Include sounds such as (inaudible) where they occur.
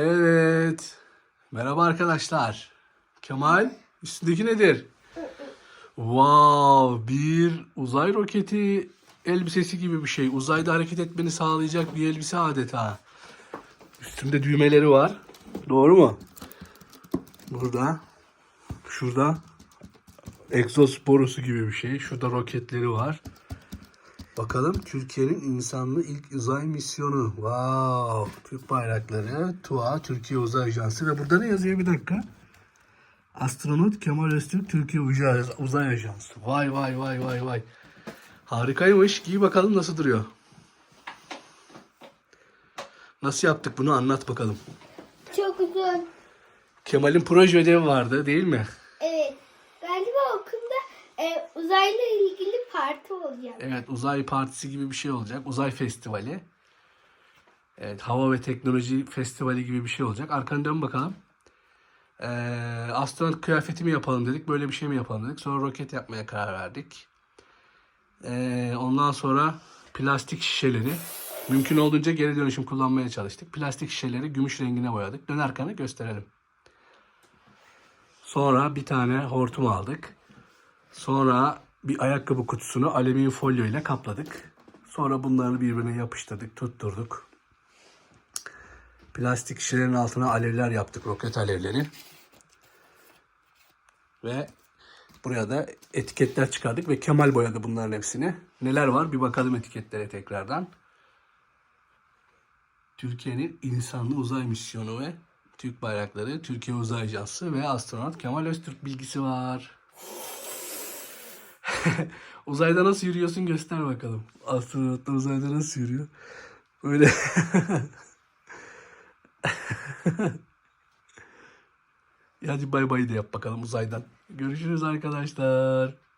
Evet. Merhaba arkadaşlar. Kemal, üstündeki nedir? Wow, bir uzay roketi elbisesi gibi bir şey. Uzayda hareket etmeni sağlayacak bir elbise adeta. Üstünde düğmeleri var. Doğru mu? Burada. Şurada. Egzoz borusu gibi bir şey. Şurada roketleri var. Bakalım Türkiye'nin insanlı ilk uzay misyonu. Wow. Türk bayrakları, TUA, Türkiye Uzay Ajansı ve burada ne yazıyor bir dakika? Astronot Kemal Öztürk Türkiye Uzay, Uzay Ajansı. Vay vay vay vay vay. Harikaymış. Giy bakalım nasıl duruyor. Nasıl yaptık bunu anlat bakalım. Çok güzel. Kemal'in proje ödevi vardı değil mi? Uzayla ilgili parti olacak. Evet uzay partisi gibi bir şey olacak. Uzay festivali. Evet hava ve teknoloji festivali gibi bir şey olacak. Arkanı dön bakalım. Ee, astronot kıyafeti mi yapalım dedik. Böyle bir şey mi yapalım dedik. Sonra roket yapmaya karar verdik. Ee, ondan sonra plastik şişeleri mümkün olduğunca geri dönüşüm kullanmaya çalıştık. Plastik şişeleri gümüş rengine boyadık. Dön arkanı gösterelim. Sonra bir tane hortum aldık. Sonra bir ayakkabı kutusunu alüminyum folyo ile kapladık. Sonra bunları birbirine yapıştırdık, tutturduk. Plastik şişelerin altına alevler yaptık, roket alevleri. Ve buraya da etiketler çıkardık ve Kemal boyadı bunların hepsini. Neler var bir bakalım etiketlere tekrardan. Türkiye'nin insanlı uzay misyonu ve Türk bayrakları, Türkiye Uzay Ajansı ve astronot Kemal Öztürk bilgisi var. (laughs) uzayda nasıl yürüyorsun göster bakalım. Astronotlar uzayda nasıl yürüyor? Böyle. (laughs) Hadi bay bay de yap bakalım uzaydan. Görüşürüz arkadaşlar.